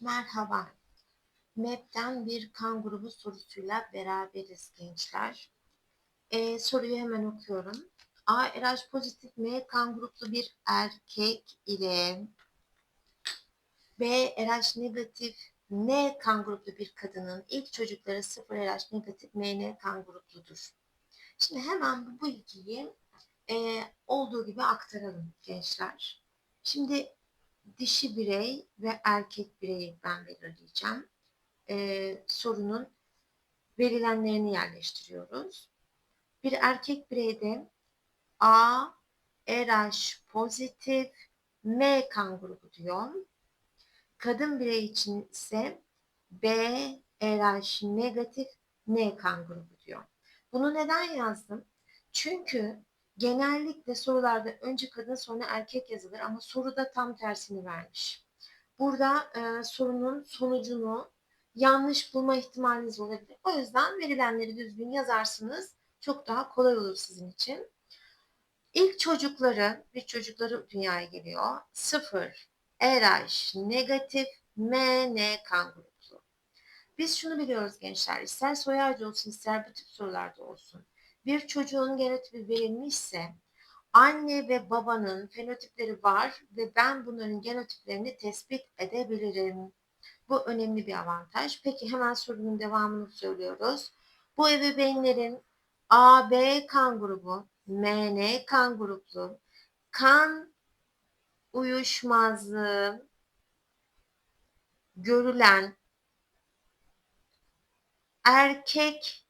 Merhaba. MEB'den bir kan grubu sorusuyla beraberiz gençler. Ee, soruyu hemen okuyorum. A RH pozitif M kan gruplu bir erkek ile B RH negatif N kan gruplu bir kadının ilk çocukları 0 RH negatif MN kan grupludur. Şimdi hemen bu bilgiyi e, olduğu gibi aktaralım gençler. Şimdi dişi birey ve erkek bireyi ben belirleyeceğim. Ee, sorunun verilenlerini yerleştiriyoruz. Bir erkek bireyde A, RH pozitif, M kan grubu diyor. Kadın birey için ise B, RH negatif, N kan grubu diyor. Bunu neden yazdım? Çünkü genellikle sorularda önce kadın sonra erkek yazılır ama soruda tam tersini vermiş. Burada e, sorunun sonucunu yanlış bulma ihtimaliniz olabilir. O yüzden verilenleri düzgün yazarsınız. Çok daha kolay olur sizin için. İlk çocukları, bir çocukları dünyaya geliyor. Sıfır, RH negatif, MN kan gruplu. Biz şunu biliyoruz gençler, ister soy olsun ister bu tip sorularda olsun. Bir çocuğun genotipi verilmişse anne ve babanın fenotipleri var ve ben bunların genotiplerini tespit edebilirim. Bu önemli bir avantaj. Peki hemen sorunun devamını söylüyoruz. Bu ebeveynlerin AB kan grubu, MN kan gruplu, kan uyuşmazlığı görülen erkek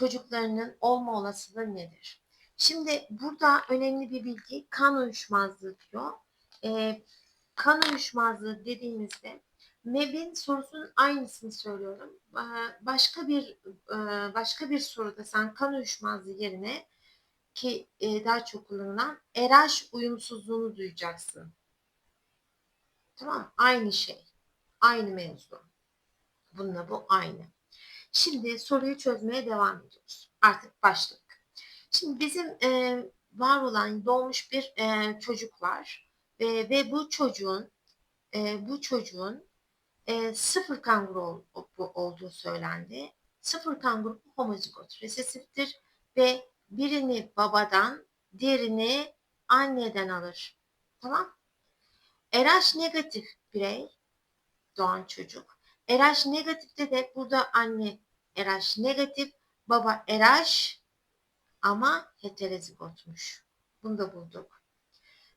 çocuklarının olma olasılığı nedir? Şimdi burada önemli bir bilgi kan uyuşmazlığı diyor. E, kan uyuşmazlığı dediğimizde MEB'in sorusunun aynısını söylüyorum. Başka bir başka bir soruda sen kan uyuşmazlığı yerine ki daha çok kullanılan RH uyumsuzluğunu duyacaksın. Tamam Aynı şey. Aynı mevzu. Bununla bu aynı. Şimdi soruyu çözmeye devam ediyoruz. Artık başladık. Şimdi bizim e, var olan doğmuş bir e, çocuk var e, ve bu çocuğun e, bu çocuğun e, sıfır kan grubu olduğu söylendi. Sıfır kan grubu homozigot resesiftir ve birini babadan diğerini anneden alır. Tamam? RH negatif birey doğan çocuk. RH negatifte de burada anne RH negatif, baba RH ama heterozigotmuş. Bunu da bulduk.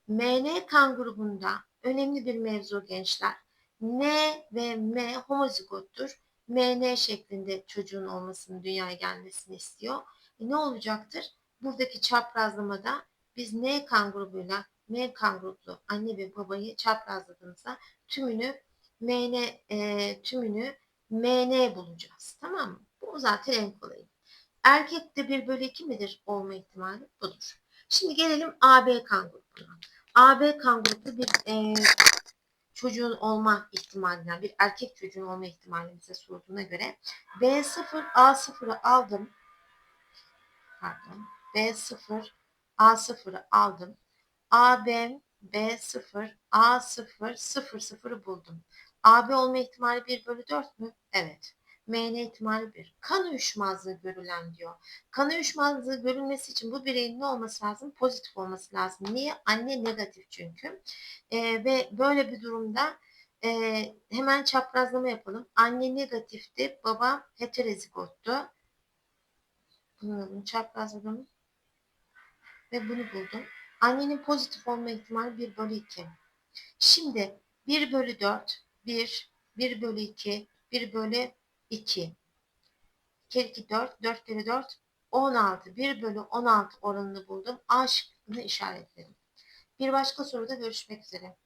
MN kan grubunda önemli bir mevzu gençler. N ve M homozigottur. MN şeklinde çocuğun olmasını, dünyaya gelmesini istiyor. E ne olacaktır? Buradaki çaprazlamada biz N kan grubuyla M kan gruplu anne ve babayı çaprazladığımızda tümünü MN e, tümünü MN bulacağız. Tamam mı? Bu zaten en kolayı. Erkekte 1 bölü 2 midir olma ihtimali? Budur. Şimdi gelelim AB kan grubuna. AB kan gruplu bir e, çocuğun olma ihtimalinden, bir erkek çocuğun olma ihtimalimize sorduğuna göre B0, A0'ı aldım. Pardon. B0, A0'ı aldım. AB, B0, A0, 0, 0'ı buldum. AB olma ihtimali 1 bölü 4 mü? Evet. MN ihtimali 1. Kan uyuşmazlığı görülen diyor. Kan uyuşmazlığı görülmesi için bu bireyin ne olması lazım? Pozitif olması lazım. Niye? Anne negatif çünkü. Ee, ve böyle bir durumda e, hemen çaprazlama yapalım. Anne negatifti, baba heterozigottu. Bunu, çaprazladım. Ve bunu buldum. Annenin pozitif olma ihtimali 1 bölü 2. Şimdi 1 bölü 4, 1, 1 bölü 2, 1 bölü 2. 2 2 4, 4 kere 4, 16. 1 bölü 16 oranını buldum. A şıkkını işaretledim. Bir başka soruda görüşmek üzere.